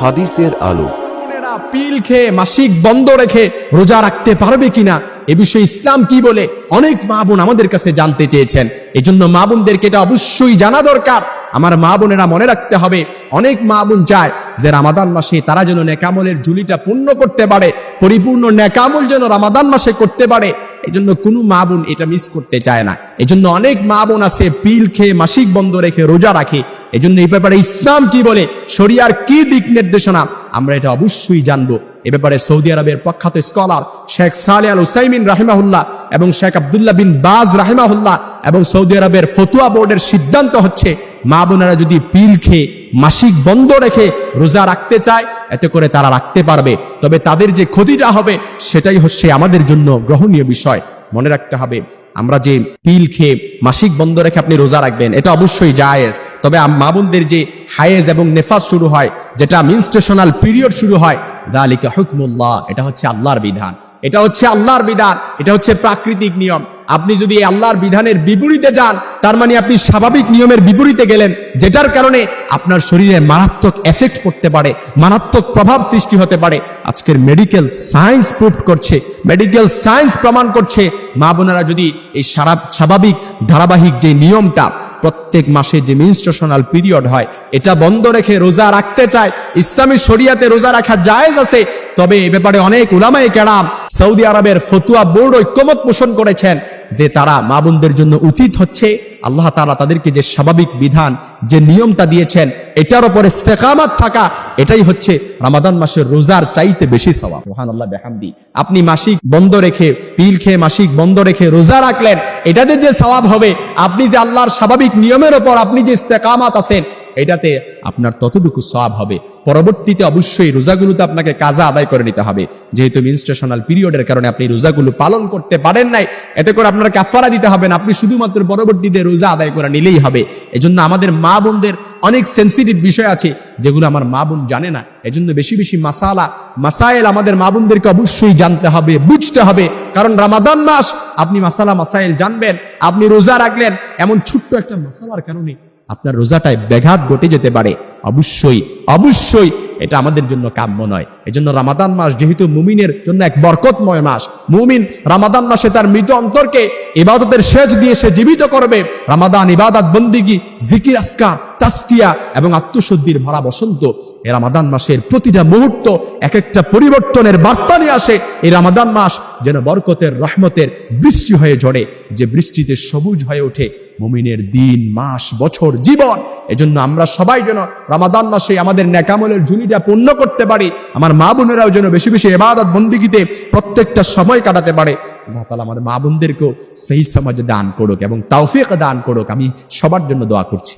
হাদিসের আলো। পিল খেয়ে, মাসিক বন্ধ রেখে রোজা রাখতে পারবে কিনা, এ বিষয়ে ইসলাম কি বলে অনেক মা বোন আমাদের কাছে জানতে চেয়েছেন। এজন্য মা বোনদেরকে এটা অবশ্যই জানা দরকার। আমার মা বোনেরা মনে রাখতে হবে অনেক মা বোন চায় যে রামাদান মাসে তারা যেন নেকামলের ঝুলিটা পূর্ণ করতে পারে, পরিপূর্ণ নেকামল যেন রামাদান মাসে করতে পারে এই জন্য কোনো মা বোন এটা মিস করতে চায় না। এই জন্য অনেক মা বোন আছে, পিল খেয়ে মাসিক বন্ধ রেখে রোজা রাখে। এই জন্য এই ব্যাপারে ইসলাম কি বলে, শরিয়ার কি দিক নির্দেশনা, আমরা এটা অবশ্যই জানব। এ ব্যাপারে সৌদি আরবের প্রখ্যাত স্কলার শেখ সালে আল হুসাইমিন রাহিমাহুল্লাহ এবং শেখ আবদুল্লাহ বিন বাজ রাহিমাহুল্লাহ এবং সৌদি আরবের ফতুয়া বোর্ডের সিদ্ধান্ত হচ্ছে, মা বোনেরা যদি পিল খেয়ে মাসিক বন্ধ রেখে রোজা রাখতে চায়, এতে করে তারা রাখতে পারবে। তবে তাদের যে ক্ষতিটা হবে, সেটাই হচ্ছে আমাদের জন্য গ্রহণীয় বিষয়। মনে রাখতে হবে, আমরা যে পিল খেয়ে মাসিক বন্ধ রেখে আপনি রোজা রাখবেন, এটা অবশ্যই জায়েজ। তবে মা বোনদের যে হায়েজ এবং নেফাস শুরু হয়, যেটা মিনস্টেশনাল পিরিয়ড শুরু হয়, দালিকা হুকমুল্লাহ, এটা হচ্ছে আল্লাহর বিধান। এটা হচ্ছে আল্লাহর বিধান, এটা হচ্ছে প্রাকৃতিক নিয়ম। আপনি যদি আল্লাহর বিধানের বিপরীতে যান, তার মানে আপনি স্বাভাবিক নিয়মের বিপরীতে গেলেন, যেটার কারণে আপনার শরীরে মারাত্মক এফেক্ট পড়তে পারে, মারাত্মক প্রভাব সৃষ্টি হতে পারে। আজকের মেডিকেল সায়েন্স প্রুভ করছে মেডিকেল সায়েন্স প্রমাণ করছে, মা বোনেরা যদি এই সারা, স্বাভাবিক ধারাবাহিক যে নিয়মটা প্রত্যেক মাসে যে মিনস্ট্রেশনাল পিরিয়ড হয়, এটা বন্ধ রেখে রোজা রাখতে চায়, ইসলামী শরিয়াতে রোজা রাখা জায়েজ আছে তবে এ ব্যাপারে অনেক উলামায়ে কেরাম সৌদি আরবের ফতুয়া বোর্ড ঐক্যমত পোষণ করেছেন যে তারা মা বোনদের জন্য উচিত হচ্ছে আল্লাহ তাআলা তাদেরকে যে স্বাভাবিক বিধান, যে নিয়মটা দিয়েছেন, এটার উপর ইস্তেকামাত থাকা, এটাই হচ্ছে রামাদান মাসের রোজার চাইতে বেশি সওয়াব। আল্লাহ বিহামদি। আপনি মাসিক বন্ধ রেখে, পিল খেয়ে মাসিক বন্ধ রেখে রোজা রাখলেন, এটাতে যে সওয়াব হবে, আপনি যে আল্লাহর স্বাভাবিক নিয়মের ওপর আপনি যে ইস্তেকামাত আছেন এটাতে আপনার ততটুকু সওয়াব হবে। পরবর্তীতে অবশ্যই রোজাগুলোতে আপনাকে কাজা আদায় করে নিতে হবে। যেহেতু মিনস্ট্রেশনাল পিরিয়ডের কারণে আপনি রোজাগুলো পালন করতে পারেন নাই, এতে করে আপনার কাফারা দিতে হবে না। আপনি শুধুমাত্র পরবর্তীতে রোজা আদায় করে নিলেই হবে। এজন্য আমাদের মা বোনদের অনেক সেন্সিটিভ বিষয় আছে, যেগুলো আমার মা বোন জানে না। এজন্য বেশি বেশি মাসালা মাসাইল আমাদের মা বোনদেরকে অবশ্যই জানতে হবে, বুঝতে হবে। কারণ রামাদান মাস, আপনি মাসালা মাসাইল জানবেন, আপনি রোজা রাখলেন, এমন ছোট্ট একটা মাসালার কারণে আপনার রোজাটায় ব্যাঘাত ঘটে যেতে পারে। অবশ্যই অবশ্যই এটা আমাদের জন্য কাম্য নয়। এজন্য রামাদান মাস যেহেতু মুমিনের জন্য এক বরকতময় মাস, মুমিন রামাদান মাসে তার মৃত অন্তরকে ইবাদতের সেচ দিয়ে সে জীবিত করবে। রামাদান ইবাদত বন্দিগি, জিকির আসকার তাস্কিয়া এবং আত্মশুদ্ধির ভরা বসন্ত। এই রামাদান মাসের প্রতিটা মুহূর্ত এক একটা পরিবর্তনের বার্তা নিয়ে আসে। এই রামাদান মাস যেন বরকতের, রহমতের বৃষ্টি হয়ে ঝরে, যে বৃষ্টিতে সবুজ হয়ে ওঠে মুমিনের দিন, মাস, বছর, জীবন। এজন্য আমরা সবাই যেন রামাদান মাসে আমাদের ন্যাকামলের ঝুলিটা পূর্ণ করতে পারি। আমার মা বোনেরাও যেন বেশি বেশি এবাদত বন্দিগিতে প্রত্যেকটা সময় কাটাতে পারে। আল্লাহ আমাদের মা বোনদেরকেও সেই সমাজে দান করুক এবং তাওফিক দান করুক। আমি সবার জন্য দোয়া করছি।